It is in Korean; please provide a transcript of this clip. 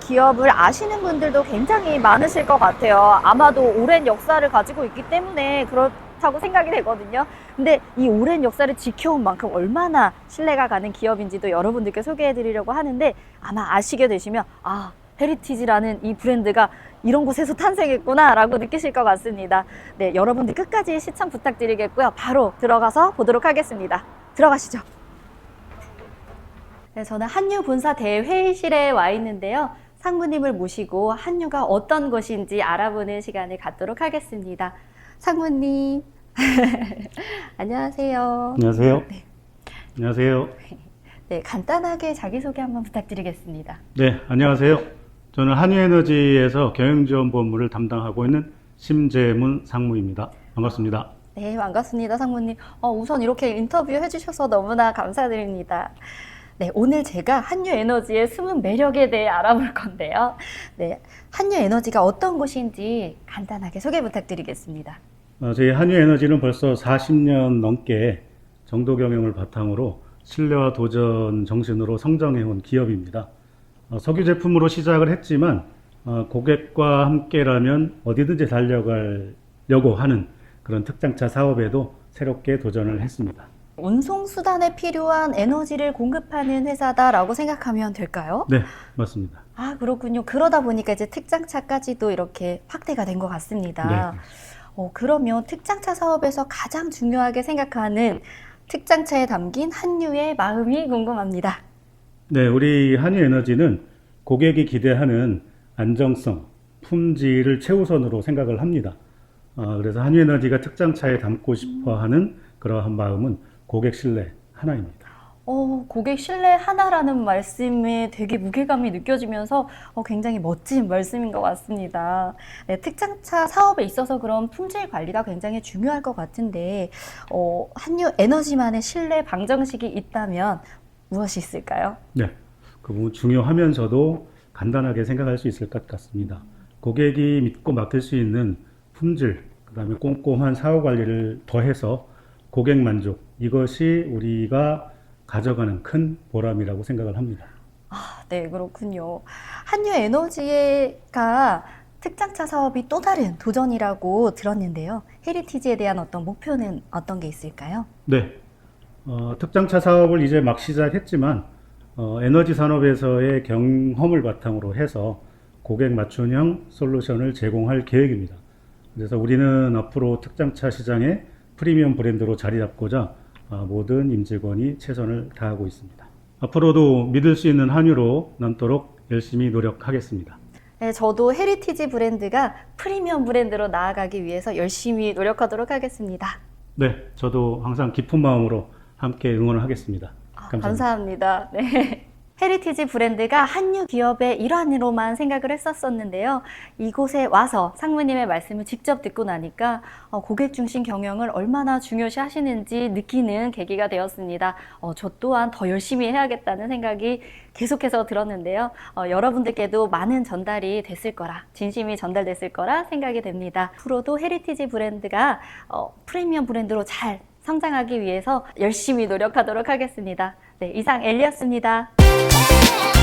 기업을 아시는 분들도 굉장히 많으실 것 같아요. 아마도 오랜 역사를 가지고 있기 때문에 그렇다고 생각이 되거든요. 근데 이 오랜 역사를 지켜온 만큼 얼마나 신뢰가 가는 기업인지도 여러분들께 소개해 드리려고 하는데 아마 아시게 되시면 아, 헤리티지라는 이 브랜드가 이런 곳에서 탄생했구나 라고 느끼실 것 같습니다. 네, 여러분들 끝까지 시청 부탁드리겠고요. 바로 들어가서 보도록 하겠습니다. 들어가시죠. 네, 저는 한유 본사 대회의실에 와 있는데요. 상무님을 모시고 한유가 어떤 것인지 알아보는 시간을 갖도록 하겠습니다. 상무님, 안녕하세요. 안녕하세요. 안녕하세요. 네, 간단하게 자기소개 한번 부탁드리겠습니다. 네, 안녕하세요. 저는 한유에너지에서 경영지원 본부를 담당하고 있는 심재문 상무입니다. 반갑습니다. 네, 반갑습니다, 상무님. 어, 우선 이렇게 인터뷰 해주셔서 너무나 감사드립니다. 네, 오늘 제가 한유에너지의 숨은 매력에 대해 알아볼 건데요. 네, 한유에너지가 어떤 곳인지 간단하게 소개 부탁드리겠습니다. 어, 저희 한유 에너지는 벌써 40년 넘게 정도 경영을 바탕으로 신뢰와 도전 정신으로 성장해온 기업입니다. 어, 석유 제품으로 시작을 했지만 어, 고객과 함께라면 어디든지 달려가려고 하는 그런 특장차 사업에도 새롭게 도전을 했습니다. 운송 수단에 필요한 에너지를 공급하는 회사다라고 생각하면 될까요? 네, 맞습니다. 아, 그렇군요. 그러다 보니까 이제 특장차까지도 이렇게 확대가 된 것 같습니다. 네. 어, 그러면 특장차 사업에서 가장 중요하게 생각하는 특장차에 담긴 한유의 마음이 궁금합니다. 네, 우리 한유에너지는 고객이 기대하는 안정성, 품질을 최우선으로 생각을 합니다. 어, 그래서 한유에너지가 특장차에 담고 싶어 하는 그러한 마음은 고객 신뢰 하나입니다. 어, 고객 신뢰 하나라는 말씀에 되게 무게감이 느껴지면서 어, 굉장히 멋진 말씀인 것 같습니다. 네, 특장차 사업에 있어서 그런 품질 관리가 굉장히 중요할 것 같은데, 어, 한유 에너지만의 신뢰 방정식이 있다면 무엇이 있을까요? 네, 그 부분 중요하면서도 간단하게 생각할 수 있을 것 같습니다. 고객이 믿고 맡길 수 있는 품질, 그 다음에 꼼꼼한 사후 관리를 더해서 고객 만족, 이것이 우리가 가져가는 큰 보람이라고 생각을 합니다. 아, 네, 그렇군요. 한유 에너지가 특장차 사업이 또 다른 도전이라고 들었는데요. 헤리티지에 대한 어떤 목표는 어떤 게 있을까요? 네. 어, 특장차 사업을 이제 막 시작했지만 어, 에너지 산업에서의 경험을 바탕으로 해서 고객 맞춤형 솔루션을 제공할 계획입니다. 그래서 우리는 앞으로 특장차 시장의 프리미엄 브랜드로 자리 잡고자 어, 모든 임직원이 최선을 다하고 있습니다. 앞으로도 믿을 수 있는 한유로 남도록 열심히 노력하겠습니다. 네, 저도 헤리티지 브랜드가 프리미엄 브랜드로 나아가기 위해서 열심히 노력하도록 하겠습니다. 네, 저도 항상 깊은 마음으로 함께 응원을 하겠습니다. 아, 감사합니다. 감사합니다. 네. 헤리티지 브랜드가 한유 기업의 일환으로만 생각을 했었었는데요. 이곳에 와서 상무님의 말씀을 직접 듣고 나니까 어, 고객 중심 경영을 얼마나 중요시 하시는지 느끼는 계기가 되었습니다. 어, 저 또한 더 열심히 해야겠다는 생각이 계속해서 들었는데요. 어, 여러분들께도 많은 전달이 됐을 거라, 진심이 전달됐을 거라 생각이 됩니다. 앞으로도 헤리티지 브랜드가 어, 프리미엄 브랜드로 잘 성장하기 위해서 열심히 노력하도록 하겠습니다. 네, 이상 엘리였습니다. Yeah.